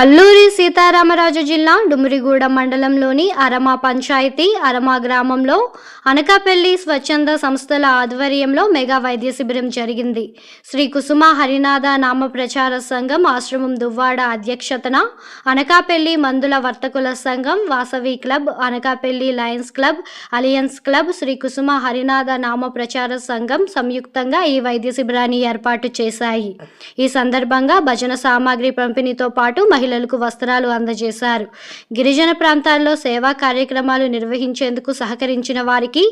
అల్లూరి సీతారామరాజు జిల్లా డుమిరిగూడ మండలంలోని అరమా పంచాయతీ అరమా గ్రామంలో అనకాపల్లి స్వచ్ఛంద సంస్థల ఆధ్వర్యంలో మెగా వైద్య శిబిరం జరిగింది. శ్రీ కుసుమ హరినాథ నామ ప్రచార సంఘం ఆశ్రమం దువ్వాడ అధ్యక్షతన అనకాపల్లి మందుల వర్తకుల సంఘం Vasavi club Anakapalli lions club alliance club Shri Kusuma Harinatha నామ ప్రచార సంఘం సంయుక్తంగా ఈ వైద్య శిబిరాన్ని ఏర్పాటు చేశాయి. ఈ సందర్భంగా భజన సామాగ్రి పంపిణీతో పాటు మహిళ మహిళలకు వస్త్రాలు అందజేశారు. గిరిజన ప్రాంతాల్లో సేవా కార్యక్రమాలు నిర్వహించేందుకు సహకరించిన వారికి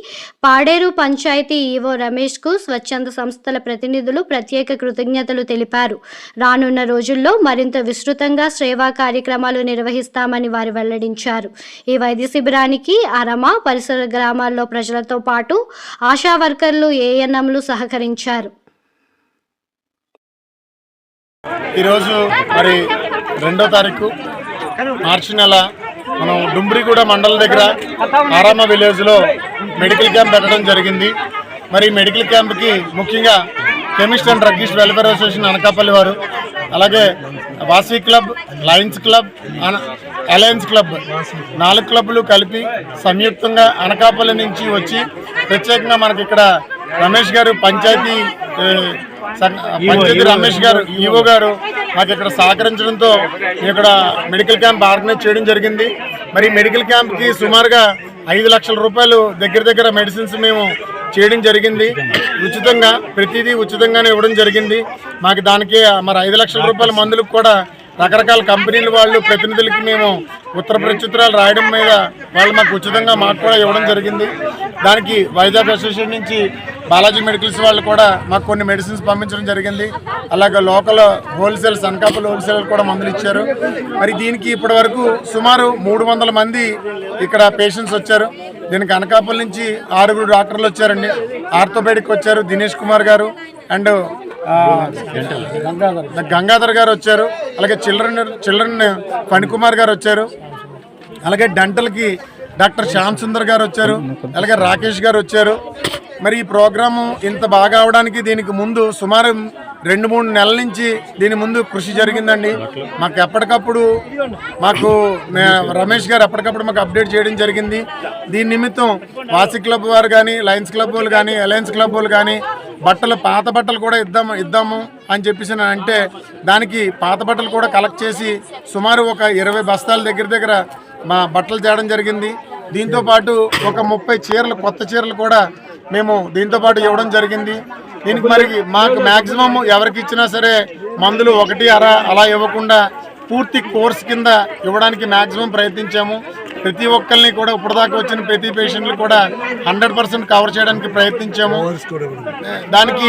పాడేరు పంచాయతీ ఈవో రమేష్కు స్వచ్ఛంద సంస్థల ప్రతినిధులు ప్రత్యేక కృతజ్ఞతలు తెలిపారు. రానున్న రోజుల్లో మరింత విస్తృతంగా సేవా కార్యక్రమాలు నిర్వహిస్తామని వారు వెల్లడించారు. ఈ వైద్య శిబిరానికి అరమ పరిసర గ్రామాల్లో ప్రజలతో పాటు ఆశా వర్కర్లు ఏఎన్ఎంలు సహకరించారు. ఈరోజు మరి రెండో తారీఖు మార్చి నెల మనం డుంబ్రిగూడ మండలం దగ్గర ఆరామ విలేజ్లో మెడికల్ క్యాంప్ పెట్టడం జరిగింది. మరి మెడికల్ క్యాంప్కి ముఖ్యంగా chemist and druggist welfare association Anakapalli వారు అలాగే వాసీ క్లబ్ లయన్స్ క్లబ్ అన- అలయన్స్ క్లబ్ నాలుగు క్లబ్లు కలిపి సంయుక్తంగా అనకాపల్లి నుంచి వచ్చి ప్రత్యేకంగా మనకి ఇక్కడ రమేష్ గారు పంచాయతీ పంచాయతీ రమేష్ గారు ఈవో గారు మాకు ఇక్కడ సహకరించడంతో ఇక్కడ మెడికల్ క్యాంప్ ఆర్గనైజ్ చేయడం జరిగింది. మరి మెడికల్ క్యాంప్కి సుమారుగా ఐదు లక్షల రూపాయలు దగ్గర దగ్గర మెడిసిన్స్ మేము చేయడం జరిగింది. ఉచితంగా ప్రతిదీ ఉచితంగానే ఇవ్వడం జరిగింది. మాకు దానికి మరి ఐదు లక్షల రూపాయల మందులకు కూడా రకరకాల కంపెనీల వాళ్ళు ప్రతినిధులకి మేము ఉత్తర ప్రత్యుత్తరాలు రాయడం మీద వాళ్ళు మాకు ఉచితంగా మాకు కూడా ఇవ్వడం జరిగింది. దానికి వైజాగ్ అసోసియేషన్ నుంచి బాలాజీ మెడికల్స్ వాళ్ళు కూడా మాకు కొన్ని మెడిసిన్స్ పంపించడం జరిగింది. అలాగే లోకల్ హోల్సేల్ అనకాపల్లి హోల్సేల్ కూడా మందులు ఇచ్చారు. మరి దీనికి ఇప్పటి వరకు సుమారు మూడు వందల మంది ఇక్కడ పేషెంట్స్ వచ్చారు. దీనికి అనకాపల్లి నుంచి ఆరుగురు డాక్టర్లు వచ్చారండి. ఆర్థోపెడిక్ వచ్చారు దినేష్ కుమార్ గారు అండ్ గంగాధర్ గారు వచ్చారు. అలాగే చిల్డ్రన్ చిల్డ్రన్ ఫణికుమార్ గారు వచ్చారు. అలాగే డెంటల్కి డాక్టర్ శ్యామ్ సుందర్ గారు వచ్చారు. అలాగే రాకేష్ గారు వచ్చారు. మరి ఈ ప్రోగ్రాము ఇంత బాగా అవడానికి దీనికి ముందు సుమారు రెండు మూడు నెలల నుంచి దీని ముందు కృషి జరిగిందండి. మాకు ఎప్పటికప్పుడు మాకు రమేష్ గారు ఎప్పటికప్పుడు మాకు అప్డేట్ చేయడం జరిగింది. దీని నిమిత్తం వాసి క్లబ్ వారు కానీ లయన్స్ క్లబ్ వాళ్ళు కానీ అలయన్స్ క్లబ్ వాళ్ళు కానీ బట్టలు పాత బట్టలు కూడా ఇద్దాము ఇద్దాము అని చెప్పేసి అంటే దానికి పాత బట్టలు కూడా కలెక్ట్ చేసి సుమారు ఒక ఇరవై బస్తాల దగ్గర దగ్గర మా బట్టలు చేయడం జరిగింది. దీంతో పాటు ఒక ముప్పై చీరలు కొత్త చీరలు కూడా మేము దీంతో పాటు ఇవ్వడం జరిగింది. దీనికి మరి మాకు మ్యాక్సిమం ఎవరికి ఇచ్చినా సరే మందులు ఒకటి అర అలా ఇవ్వకుండా పూర్తి కోర్స్ కింద ఇవ్వడానికి మ్యాక్సిమం ప్రయత్నించాము. ప్రతి ఒక్కరిని కూడా ఇప్పటిదాకా వచ్చిన ప్రతి పేషెంట్లు కూడా హండ్రెడ్ పర్సెంట్ కవర్ చేయడానికి ప్రయత్నించాము. దానికి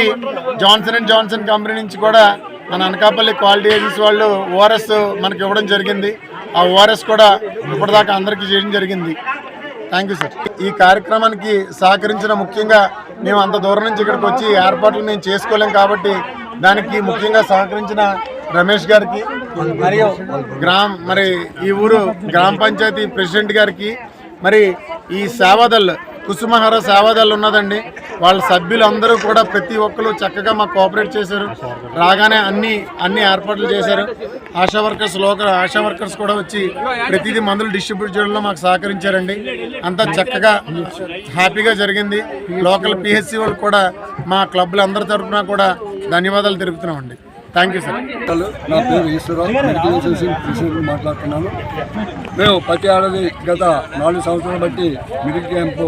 జాన్సన్ అండ్ జాన్సన్ కంపెనీ నుంచి కూడా మన అనకాపల్లి క్వాలిటీ ఏజెన్సీ వాళ్ళు ఓఆర్ఎస్ మనకి ఇవ్వడం జరిగింది. ఆ ఓఆర్ఎస్ కూడా ఇప్పటిదాకా అందరికీ చేయడం జరిగింది. థ్యాంక్ యూ సార్ ఈ కార్యక్రమానికి సహకరించిన ముఖ్యంగా మేము అంత దూరం నుంచి ఇక్కడికి వచ్చి ఏర్పాట్లు మేము చేసుకోలేం కాబట్టి దానికి ముఖ్యంగా సహకరించిన రమేష్ గారికి మరియు గ్రామ్ మరి ఈ ఊరు గ్రామ పంచాయతీ ప్రెసిడెంట్ గారికి మరి ఈ సేవాదల్ కుసుమహార సేవాదాలు ఉన్నదండి. వాళ్ళ సభ్యులందరూ కూడా ప్రతి ఒక్కరు చక్కగా మాకు కోఆపరేట్ చేశారు. రాగానే అన్ని అన్ని ఏర్పాట్లు చేశారు. Asha workers local Asha workers కూడా వచ్చి ప్రతిదీ మందులు డిస్ట్రిబ్యూట్ చేయడంలో మాకు సహకరించారండి. అంతా చక్కగా హ్యాపీగా జరిగింది. లోకల్ పిహెచ్సి వాళ్ళు కూడా మా క్లబ్లు అందరి తరఫున కూడా ధన్యవాదాలు తెలుపుతున్నామండి. థ్యాంక్ యూ సార్ హలో, నా పేరు ఈశ్వరరావు. మెడికల్ అసోసియేషన్ ప్రెసిడెంట్ మాట్లాడుతున్నాను. మేము ప్రతి ఏడాది గత నాలుగు సంవత్సరాలు బట్టి మిడిల్ క్యాంపు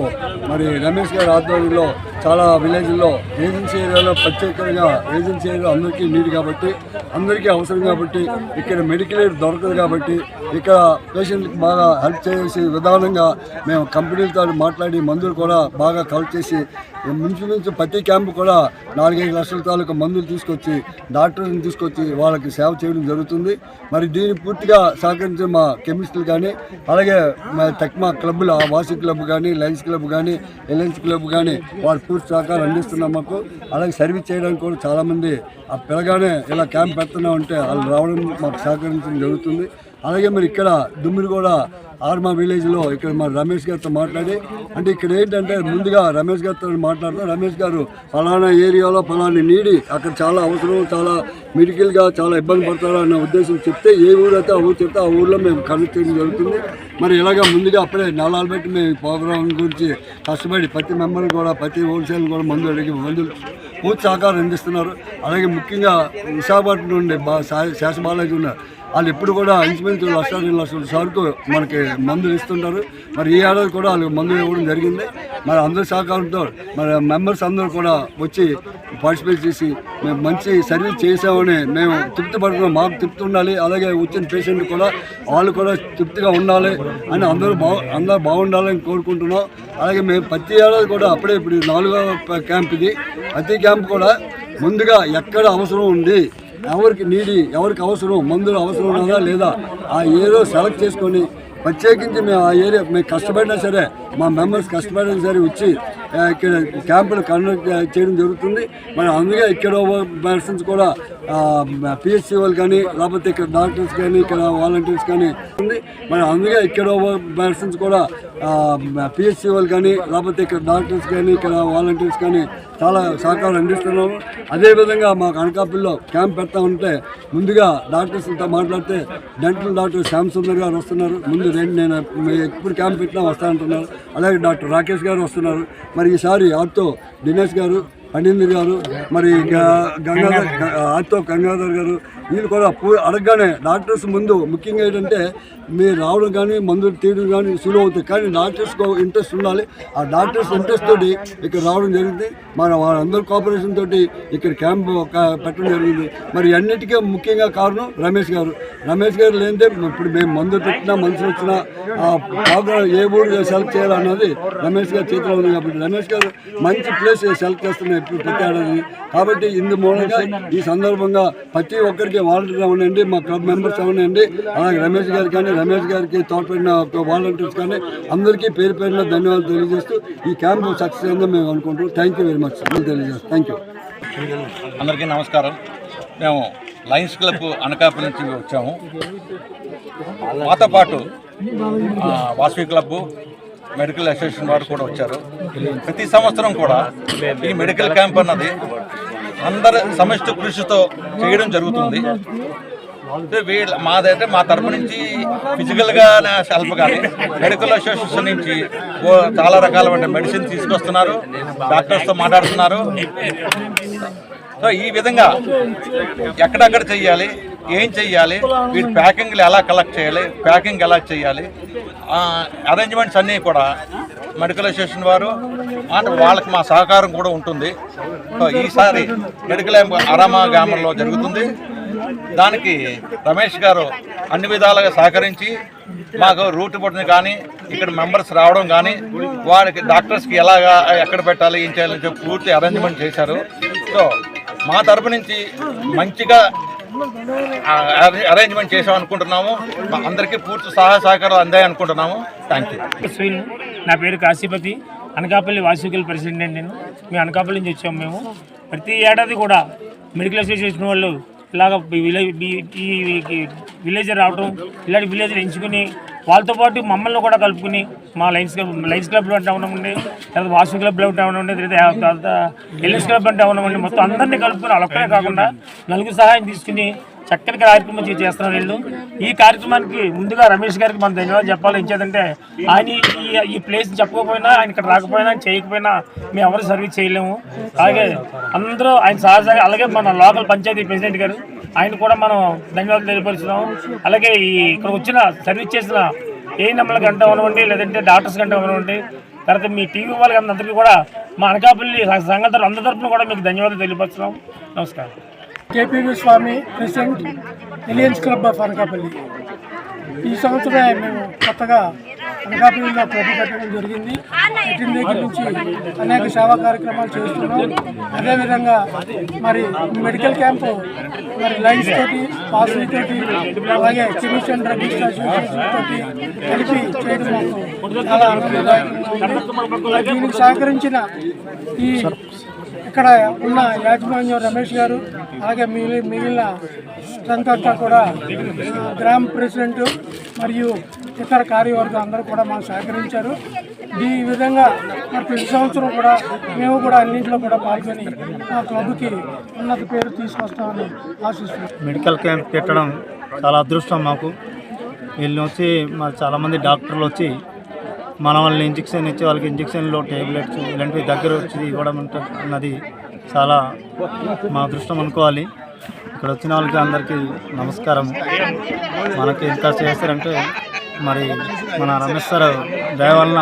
మరి రమేష్ గారి ఆధ్వర్యంలో చాలా విలేజ్లో ఏజెన్సీ ఏరియాలో ప్రత్యేకంగా ఏజెన్సీ ఏరియాలో అందరికీ నీరు కాబట్టి అందరికీ అవసరం కాబట్టి ఇక్కడ మెడికల్ ఎయిడ్ దొరకదు కాబట్టి ఇక్కడ పేషెంట్కి బాగా హెల్ప్ చేసే విధానంగా మేము కంపెనీలతో మాట్లాడి మందులు కూడా బాగా కలెక్ట్ చేసి ఇంచుమించు ప్రతి క్యాంపు కూడా నాలుగైదు లక్షల తాలూకు మందులు తీసుకొచ్చి డాక్టర్ని తీసుకొచ్చి వాళ్ళకి సేవ చేయడం జరుగుతుంది. మరి దీన్ని పూర్తిగా సహకరించిన మా కెమిస్టులు కానీ అలాగే మా టెక్మా క్లబ్లు వాసి క్లబ్ కానీ లయన్స్ క్లబ్ కానీ ఎల్ఎన్స్ క్లబ్ కానీ వాళ్ళు పూర్తి సహకారం అందిస్తున్నాం మాకు. అలాగే సర్వీస్ చేయడానికి కూడా చాలామంది ఆ పిల్లగానే ఇలా క్యాంప్ పెడుతున్నాం అంటే వాళ్ళు రావడం మాకు సహకరించడం జరుగుతుంది. అలాగే మరి ఇక్కడ దుమ్మిడి కూడా ఆర్మా విలేజ్లో ఇక్కడ మా రమేష్ గారితో మాట్లాడి అంటే ఇక్కడ ఏంటంటే ముందుగా రమేష్ గారితో మాట్లాడుతూ రమేష్ గారు ఫలానా ఏరియాలో ఫలాని నీడి అక్కడ చాలా అవసరం చాలా మెడికల్గా చాలా ఇబ్బంది పడతారు అన్న ఉద్దేశం చెప్తే ఏ ఊరైతే ఆ ఊరు చెప్తే ఆ ఊర్లో మేము కనెక్ట్ చేయడం జరుగుతుంది. మరి ఇలాగ ముందుగా అప్పుడే నెలలు పెట్టి మేము ప్రోగ్రాం గురించి కష్టపడి ప్రతి మెంబర్ కూడా ప్రతి హోల్సేల్ కూడా మందు అడిగి మందులు పూర్తి సహకారం అందిస్తున్నారు. అలాగే ముఖ్యంగా విశాఖపట్నం నుండి బా శా- ఉన్నారు వాళ్ళు ఎప్పుడు కూడా ఇంచుమించు లక్ష రెండు లక్షల సరుకు మనకి మందులు ఇస్తుంటారు. మరి ఈ ఏడాది కూడా వాళ్ళకి మందులు ఇవ్వడం జరిగింది. మరి అందరి సహకారంతో మరి మెంబర్స్ అందరూ కూడా వచ్చి పార్టిసిపేట్ చేసి మేము మంచి సర్వీస్ చేసామని మేము తృప్తి పడుతున్నాం మాకు తృప్తి ఉండాలి. అలాగే వచ్చిన పేషెంట్ కూడా వాళ్ళు కూడా తృప్తిగా ఉండాలి అని అందరూ బాగు అందరూ బాగుండాలని కోరుకుంటున్నాం. అలాగే మేము ప్రతి ఏడాది కూడా అప్పుడే ఇప్పుడు నాలుగో క్యాంప్ ఇది. ప్రతి క్యాంప్ కూడా ముందుగా ఎక్కడ అవసరం ఉంది ఎవరికి నీడి ఎవరికి అవసరం మందులు అవసరం ఉన్నదా లేదా ఆ ఏరియా సెలెక్ట్ చేసుకొని ప్రత్యేకించి మేము ఆ ఏరియా మేము కష్టపడినా సరే మా మెంబర్స్ కష్టపడినా సరే వచ్చి ఇక్కడ క్యాంపులు కండక్ట్ చేయడం జరుగుతుంది. మరి అందుకే ఇక్కడ మెడిసిన్స్ కూడా పిహెచ్సి వాళ్ళు కానీ లేకపోతే ఇక్కడ డాక్టర్స్ కానీ ఇక్కడ వాలంటీర్స్ కానీ ఉంది. మరి అందుకే ఇక్కడ మెడిసిన్స్ కూడా పిహెచ్సి వాళ్ళు కానీ లేకపోతే ఇక్కడ డాక్టర్స్ కానీ ఇక్కడ వాలంటీర్స్ కానీ చాలా సహకారం అందిస్తున్నాము. అదేవిధంగా మాకు అనకాపల్లిలో క్యాంప్ పెడతా ఉంటే ముందుగా డాక్టర్స్తో మాట్లాడితే డెంటల్ డాక్టర్ శ్యామ్ సుందర్ గారు వస్తున్నారు. ముందు రెండు నేను ఎప్పుడు క్యాంప్ పెట్టినా వస్తానంటున్నారు అలాగే డాక్టర్ రాకేష్ గారు వస్తున్నారు. మరి ఈసారి ఆర్తో దినేష్ గారు పండిందర్ గారు మరి గ- గంగాధర్ ఆర్తో గంగాధర్ గారు వీళ్ళు కూడా అడగగానే డాక్టర్స్ ముందు ముఖ్యంగా ఏంటంటే మీరు రావడం కానీ మందులు తీయడం కానీ సులువు అవుతాయి. కానీ డాక్టర్స్కి ఇంట్రెస్ట్ ఉండాలి. ఆ డాక్టర్స్ ఇంట్రెస్ట్ తోటి ఇక్కడ రావడం జరిగింది. మరి వాళ్ళందరూ కోఆపరేషన్ తోటి ఇక్కడ క్యాంప్ ఒక- పెట్టడం జరిగింది. మరి అన్నిటికీ ముఖ్యంగా కారణం రమేష్ గారు. రమేష్ గారు లేనిదే ఇప్పుడు మేము మందులు పెట్టినా మనుషులు వచ్చినా ఆ ప్రోగ్రామ్ ఏ ఊరు సెలెక్ట్ చేయాలన్నది రమేష్ గారు చేతిలో ఉంది కాబట్టి రమేష్ గారు మంచి ప్లేస్ సెలెక్ట్ చేస్తున్నాయి ఇప్పుడు ప్రతి కాబట్టి ఇందు మూలంగా ఈ సందర్భంగా ప్రతి ఒక్కరికి వాలంటీర్ అవనండి మా క్లబ్ మెంబర్స్ అవనండి అలాగే రమేష్ గారికి కానీ రమేష్ గారికి తోడ్పడిన వాలంటీర్స్ కానీ అందరికీ పేరు పేరున ధన్యవాదాలు తెలియజేస్తూ ఈ క్యాంప్ సక్సెస్ అయిందని మేము అనుకుంటున్నాం. థ్యాంక్ యూ వెరీ మచ్ తెలియజేస్తాం. థ్యాంక్ యూ అందరికీ నమస్కారం. మేము లయన్స్ క్లబ్ అనకాపల్లి నుంచి వచ్చాము. మాతో పాటు వాసవి క్లబ్ మెడికల్ అసోసియేషన్ వారు కూడా వచ్చారు. ప్రతి సంవత్సరం కూడా ఈ మెడికల్ క్యాంప్ అన్నది అందరి సమిష్టి కృషితో చేయడం జరుగుతుంది. వీళ్ళ మాదైతే మా తరపు నుంచి ఫిజికల్గా హెల్ప్ కానీ మెడికల్ అసోసియేషన్ నుంచి ఓ చాలా రకాల మెడిసిన్ తీసుకొస్తున్నారు. డాక్టర్స్తో మాట్లాడుతున్నారు. సో ఈ విధంగా ఎక్కడెక్కడ చెయ్యాలి? ఏం చెయ్యాలి? వీటి ప్యాకింగ్లు ఎలా కలెక్ట్ చేయాలి? ప్యాకింగ్ ఎలా చేయాలి అరేంజ్మెంట్స్ అన్నీ కూడా మెడికల్ అసోసియేషన్ వారు అంటే వాళ్ళకి మా సహకారం కూడా ఉంటుంది. సో ఈసారి మెడికల్ అరామా గ్రామంలో జరుగుతుంది. దానికి రమేష్ గారు అన్ని విధాలుగా సహకరించి మాకు రూట్ పుట్టిన కానీ ఇక్కడ మెంబర్స్ రావడం కానీ వారికి డాక్టర్స్కి ఎలాగా ఎక్కడ పెట్టాలి ఏం చేయాలని చెప్పి పూర్తి అరేంజ్మెంట్ చేశారు. సో మా తరపు నుంచి మంచిగా అరేంజ్మెంట్ చేసాం అనుకుంటున్నాము. అందరికీ పూర్తి సహాయ సహకారాలు అందాయి అనుకుంటున్నాము. థ్యాంక్ యూ నా పేరు కాశీపతి. అనకాపల్లి వాసుకల్ ప్రెసిడెంట్ నేను. మేము అనకాపల్లి నుంచి వచ్చాము మేము. ప్రతి ఏడాది కూడా మెడికల్ అసోసియేషన్ వాళ్ళు ఇలాగ విలేజ్ ఈ విలేజ్ రావడం ఇలాంటి విలేజర్ ఎంచుకుని వాళ్ళతో పాటు మమ్మల్ని కూడా కలుపుకుని మా లైన్స్ క్లబ్ లైన్స్ క్లబ్లో అంటే అవనమండి తర్వాత వాషింగ్ క్లబ్లో అంటే అవనండి తర్వాత తర్వాత ఎల్ఎస్ క్లబ్ అంటే అవనమండి మొత్తం అందరినీ కలుపుకుని అలా కాకుండా నలుగురు సహాయం తీసుకుని చక్కని కార్యక్రమం చేస్తున్నారు వీళ్ళు. ఈ కార్యక్రమానికి ముందుగా రమేష్ గారికి మనం ధన్యవాదాలు చెప్పాలి. ఏంటంటే ఆయన ఈ ఈ ప్లేస్ చెప్పకపోయినా ఆయన ఇక్కడ రాకపోయినా చేయకపోయినా మేము ఎవరు సర్వీస్ చేయలేము. అలాగే అందరూ ఆయన సహజంగా అలాగే మన లోకల్ పంచాయతీ ప్రెసిడెంట్ గారు ఆయన కూడా మనం ధన్యవాదాలు తెలియపరుస్తున్నాం. అలాగే ఈ ఇక్కడ వచ్చిన సర్వీస్ చేసిన ఏ నెంబర్ల గంట అవనివ్వండి లేదంటే డాక్టర్స్ గంట అవనివ్వండి తర్వాత మీ టీవీ వాళ్ళకి అందరికీ కూడా మా అనకాపల్లి సంఘం అందరి తరఫున కూడా మీకు ధన్యవాదాలు తెలియపరుస్తున్నాం. నమస్కారం. KPV Swamy president alliance club of Anakapalli. ఈ సంవత్సరమే మేము కొత్తగా అనకాపల్లిలో క్లబ్ పెట్టడం జరిగింది. పెట్టిన దగ్గర నుంచి అనేక సేవా కార్యక్రమాలు చేస్తున్నాం. అదేవిధంగా మరి మెడికల్ క్యాంపు మరి లైన్స్ తోటి పాసిటీ తోటి అలాగే కెమిస్ట్ అండ్ అసోసియేషన్ తోటి కలిపి చేయడం మాకు చాలా ఆనందదాయకంగా ఉంది. దీనికి సహకరించిన ఈ ఇక్కడ ఉన్న యాజమాన్యం రమేష్ గారు అలాగే మిగిలి మిగిలిన స్ట్రెంత్ అంతా కూడా గ్రామ ప్రెసిడెంట్ మరియు ఇతర కార్యవర్గం అందరూ కూడా మాకు సహకరించారు. ఈ విధంగా మరి ప్రతి సంవత్సరం కూడా మేము కూడా అన్నింటిలో కూడా పాల్గొని మా క్లబ్కి ఉన్నత పేరు తీసుకొస్తామని ఆశిస్తున్నాం. మెడికల్ క్యాంప్ పెట్టడం చాలా అదృష్టం మాకు. వీళ్ళు వచ్చి మరి చాలామంది డాక్టర్లు వచ్చి మన వాళ్ళని ఇంజక్షన్ ఇచ్చి వాళ్ళకి ఇంజక్షన్లు టేబ్లెట్స్ ఇలాంటివి దగ్గర వచ్చి ఇవ్వడం అన్నది చాలా మా అదృష్టం అనుకోవాలి. ఇక్కడ వచ్చిన వాళ్ళకి అందరికీ నమస్కారం. మనకి ఎంత చేస్తారంటే మరి మన రమేష్ సార్ దయ వలన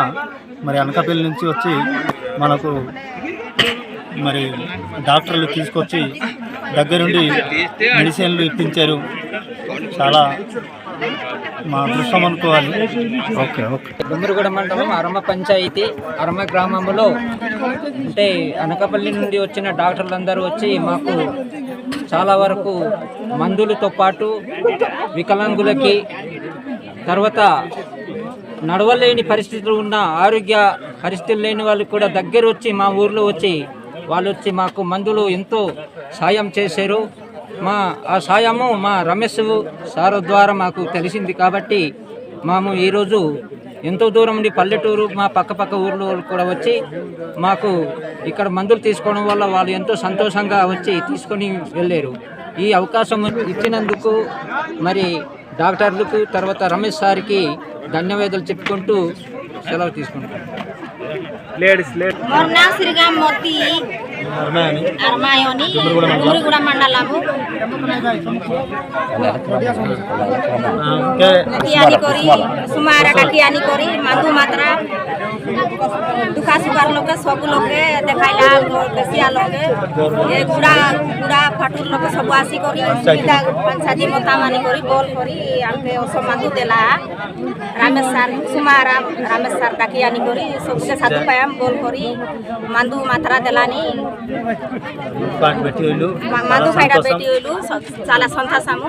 మరి అనకాపల్లి నుంచి వచ్చి మనకు మరి డాక్టర్లు తీసుకొచ్చి దగ్గరుండి మెడిసిన్లు ఇప్పించారు. చాలా మా అదృష్టం అనుకోవాలి. Okay okay. డుమ్మరిగూడ మండలం అరమ పంచాయతీ అరమ గ్రామంలో అంటే అనకాపల్లి నుండి వచ్చిన డాక్టర్లందరూ వచ్చి మాకు చాలా వరకు మందులతో పాటు వికలాంగులకి తర్వాత నడవలేని పరిస్థితులు ఉన్న ఆరోగ్య పరిస్థితులు లేని వాళ్ళు కూడా దగ్గర వచ్చి మా ఊర్లో వచ్చి వాళ్ళు వచ్చి మాకు మందులు ఎంతో సాయం చేశారు. మా ఆ సాయము మా రమేష్ సార్ ద్వారా మాకు తెలిసింది కాబట్టి మేము ఈరోజు ఎంతో దూరం నుండి పల్లెటూరు మా పక్క పక్క ఊర్లో వాళ్ళు కూడా వచ్చి మాకు ఇక్కడ మందులు తీసుకోవడం వల్ల వాళ్ళు ఎంతో సంతోషంగా వచ్చి తీసుకొని వెళ్ళారు. ఈ అవకాశం ఇచ్చినందుకు మరి డాక్టర్లకు తర్వాత రమేష్ సార్కి ధన్యవాదాలు చెప్పుకుంటూ సెలవు తీసుకుంటాం లేడీస్ లేడీస్. మొన్న శ్రీగా మొత్తి అర్మాయోని. గురుగుడ మండలము. కియాని కొరి సుమారా కియాని కొరి మధు మాత్ర দুখা সুখার লোকে সব লোকে দেখাইলাম বেশিয়া লোকে এ গুড়া গুড়া ফাটুর লোকে সব আসি করি পঞ্চায়েত মতা মানে করি বল করি আমাকে অসমাধু দেলা। রামেশ স্যার সুমা রাম রামেশ স্যার ডাকি আনি করি সবকে সাধু পায়াম বল করি মান্দু মাত্রা দেলানি। মান্দু ফাইডা বেটি হইলু চালা সন্থা সামু